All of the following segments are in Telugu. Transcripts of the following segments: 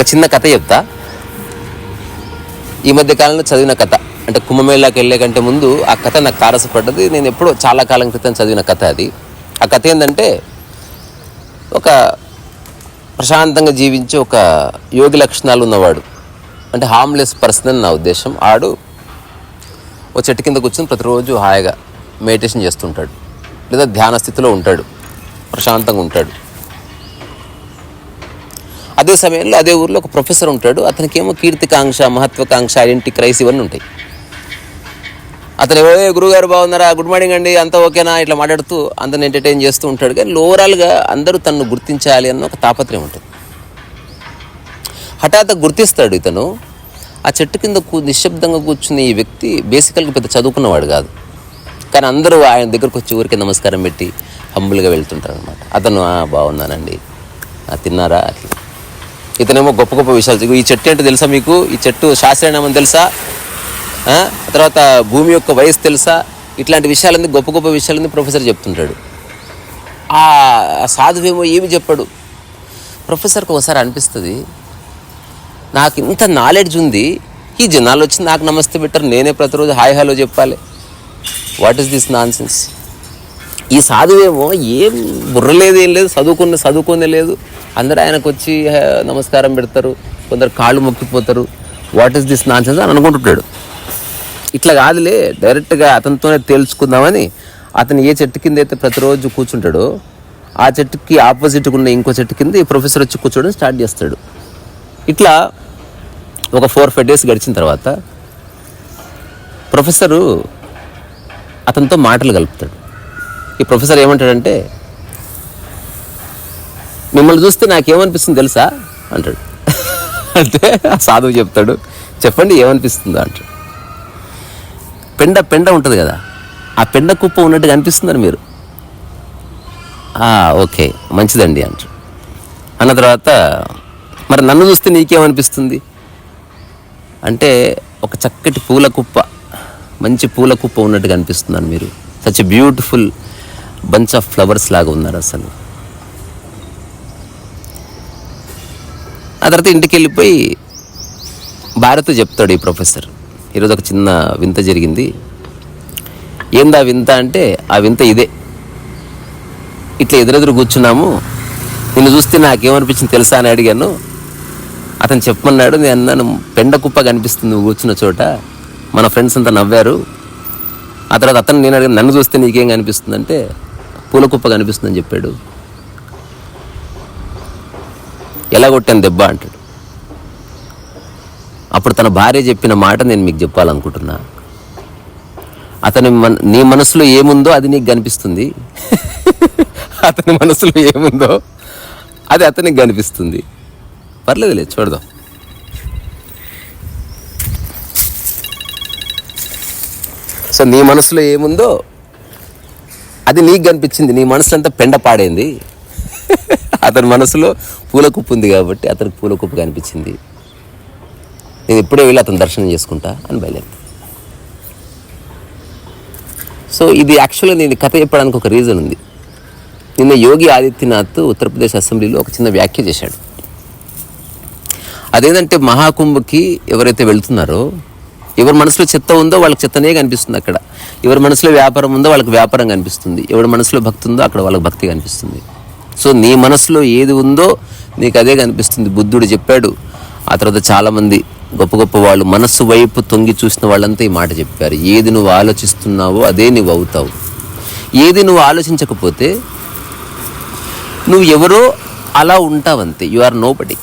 ఒక చిన్న కథ చెప్తా. ఈ మధ్య కాలంలో చదివిన కథ. అంటే కుంభమేళాకి వెళ్ళే కంటే ముందు ఆ కథ నాకు తారసపడ్డది. నేను ఎప్పుడో చాలా కాలం క్రితం చదివిన కథ అది. ఆ కథ ఏంటంటే ఒక ప్రశాంతంగా జీవించే ఒక యోగి లక్షణాలు ఉన్నవాడు. అంటే హామ్లెస్ పర్సన్ అని నా ఉద్దేశం. ఆడు ఓ చెట్టు కింద కూర్చొని ప్రతిరోజు హాయిగా మెడిటేషన్ చేస్తుంటాడు. లేదా ధ్యాన స్థితిలో ఉంటాడు. ప్రశాంతంగా ఉంటాడు. అదే సమయంలో అదే ఊర్లో ఒక ప్రొఫెసర్ ఉంటాడు. అతనికి ఏమో కీర్తికాంక్ష మహత్వాకాంక్ష ఐడెంటిటీ క్రైస్ ఇవన్నీ ఉంటాయి. అతను ఎవరో? గురుగారు బాగున్నారా? గుడ్ మార్నింగ్ అండి. అంతా ఓకేనా? ఇట్లా మాట్లాడుతూ అందరిని ఎంటర్టైన్ చేస్తూ ఉంటాడు. కానీ ఓవరాల్గా అందరూ తనను గుర్తించాలి అన్న ఒక తాపత్రయం ఉంటుంది. హఠాత్ గుర్తిస్తాడు ఇతను. ఆ చెట్టు కింద కూ నిశ్శబ్దంగా కూర్చుని ఈ వ్యక్తి బేసికల్గా పెద్ద చదువుకున్నవాడు కాదు. కానీ అందరూ ఆయన దగ్గరకు వచ్చి ఊరికే నమస్కారం పెట్టి హంబుల్గా వెళ్తుంటారు అనమాట అతను బాగున్నానండి. తిన్నారా? అట్లా. ఇతనేమో గొప్ప గొప్ప విషయాలు. ఈ చెట్టు ఏంటో తెలుసా మీకు? ఈ చెట్టు శాస్త్రీయనామం తెలుసా? తర్వాత భూమి యొక్క వయసు తెలుసా? ఇట్లాంటి విషయాలన్నీ గొప్ప గొప్ప విషయాలన్నీ ప్రొఫెసర్ చెప్తుంటాడు. ఆ ఆ సాధువేమో ఏమి చెప్పాడు? ప్రొఫెసర్కి ఒకసారి అనిపిస్తుంది నాకు ఇంత నాలెడ్జ్ ఉంది. ఈ జనాలు వచ్చి నాకు నమస్తే పెట్టారు. నేనే ప్రతిరోజు హాయ్ హలో చెప్పాలి. What is this non sense ఈ సాధువేమో ఏం బుర్ర లేదు ఏం లేదు చదువుకున్న చదువుకునే లేదు. అందరూ ఆయనకు వచ్చి నమస్కారం పెడతారు కొందరు కాళ్ళు మొక్కిపోతారు. వాట్ ఈస్ దిస్ నాన్సెన్స్ అని అనుకుంటుంటాడు. ఇట్లా కాదులే డైరెక్ట్గా అతనితోనే తేల్చుకుందామని అతను ఏ చెట్టు కింద అయితే ప్రతిరోజు కూర్చుంటాడో ఆ చెట్టుకి ఆపోజిట్గా ఉన్న ఇంకో చెట్టు కింద ఈ ప్రొఫెసర్ వచ్చి కూర్చోవడం స్టార్ట్ చేస్తాడు. ఇట్లా ఒక ఫోర్ ఫైవ్ డేస్ గడిచిన తర్వాత ప్రొఫెసరు అతనితో మాటలు కలుపుతాడు ఈ ప్రొఫెసర్ ఏమంటాడంటే మిమ్మల్ని చూస్తే నాకేమనిపిస్తుంది తెలుసా? అంటాడు. అంటే ఆ సాధువు చెప్తాడు చెప్పండి ఏమనిపిస్తుందో? అంటాడు. పెండ పెండ ఉంటుంది కదా ఆ పెండ కుప్ప ఉన్నట్టుగా అనిపిస్తుందని మీరు? ఓకే మంచిదండి అంటాడు. అన్న తర్వాత మరి నన్ను చూస్తే నీకేమనిపిస్తుంది? అంటే ఒక చక్కటి పూల కుప్ప మంచి పూల కుప్ప ఉన్నట్టుగా అనిపిస్తుందని మీరు? Such beautiful bunch of flowers లాగా ఉన్నారు అసలు. ఆ తర్వాత ఇంటికి వెళ్ళిపోయి భారత్ చెప్తాడు ఈ ప్రొఫెసర్. ఈరోజు ఒక చిన్న వింత జరిగింది. ఏందా వింత అంటే ఆ వింత ఇదే. ఇట్లా ఎదురెదురు కూర్చున్నాము. నిన్ను చూస్తే నాకేమనిపించింది తెలుసా అని అడిగాను. అతను చెప్పమన్నాడు నేను అన్నాను పెండ కుప్ప కనిపిస్తుంది నువ్వు కూర్చున్న చోట. మన ఫ్రెండ్స్ అంతా నవ్వారు. ఆ తర్వాత అతను నేను అడిగాను నన్ను చూస్తే నీకేం కనిపిస్తుంది అంటే పూల కుప్ప కనిపిస్తుందని చెప్పాడు. ఎలా కొట్టాను దెబ్బ? అంటాడు. అప్పుడు తన భార్య చెప్పిన మాట నేను మీకు చెప్పాలనుకుంటున్నా. అతని మన నీ మనసులో ఏముందో అది నీకు కనిపిస్తుంది. అతని మనసులో ఏముందో అది అతనికి కనిపిస్తుంది. పర్లేదులే చూడదాం. సో నీ మనసులో ఏముందో అది నీకు కనిపించింది నీ మనసు అంతా పెండ పాడైంది. అతని మనసులో పూల కుప్పు ఉంది కాబట్టి అతనికి పూల కుప్పు కనిపించింది. నేను ఇప్పుడే వెళ్ళి అతను దర్శనం చేసుకుంటా అని బయలుదేరి సో ఇది యాక్చువల్గా నేను కథ చెప్పడానికి ఒక రీజన్ ఉంది. నిన్న యోగి ఆదిత్యనాథ్ ఉత్తరప్రదేశ్ అసెంబ్లీలో ఒక చిన్న వ్యాఖ్య చేశాడు. అదేంటంటే మహాకుంభకి ఎవరైతే వెళ్తున్నారో ఎవరి మనసులో చెత్త ఉందో వాళ్ళకి చెత్తనే కనిపిస్తుంది అక్కడ. ఎవరి మనసులో వ్యాపారం ఉందో వాళ్ళకి వ్యాపారం కనిపిస్తుంది. ఎవరి మనసులో భక్తి ఉందో అక్కడ వాళ్ళకి భక్తి కనిపిస్తుంది. సో నీ మనసులో ఏది ఉందో నీకు అదే కనిపిస్తుంది. బుద్ధుడు చెప్పాడు. ఆ తర్వాత చాలామంది గొప్ప గొప్ప వాళ్ళు మనస్సు వైపు తొంగి చూసిన వాళ్ళంతా ఈ మాట చెప్పారు. ఏది నువ్వు ఆలోచిస్తున్నావో అదే నువ్వు అవుతావు. ఏది నువ్వు ఆలోచించకపోతే నువ్వు ఎవరో అలా ఉంటావంతే. యు ఆర్ నో బడి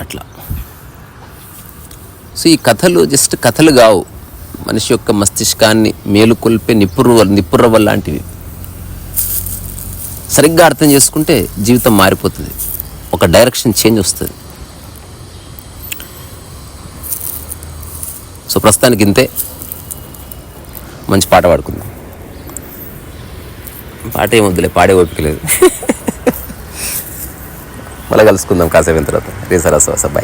అట్లా. సో ఈ కథలు జస్ట్ కథలు కావు. మనిషి యొక్క మస్తిష్కాన్ని మేలుకొల్పే నిప్పురు నిప్పురవ్వ లాంటివి. సరిగ్గా అర్థం చేసుకుంటే జీవితం మారిపోతుంది. ఒక డైరెక్షన్ చేంజ్ వస్తుంది. సో ప్రస్తుతానికి ఇంతే. మంచి పాట పాడుకుందాం. పాట ఏమొద్దులే పాడే ఓపిక లేదు. మళ్ళీ కలుసుకుందాం కాసేపు తర్వాత. రేసరాసు బాయ్.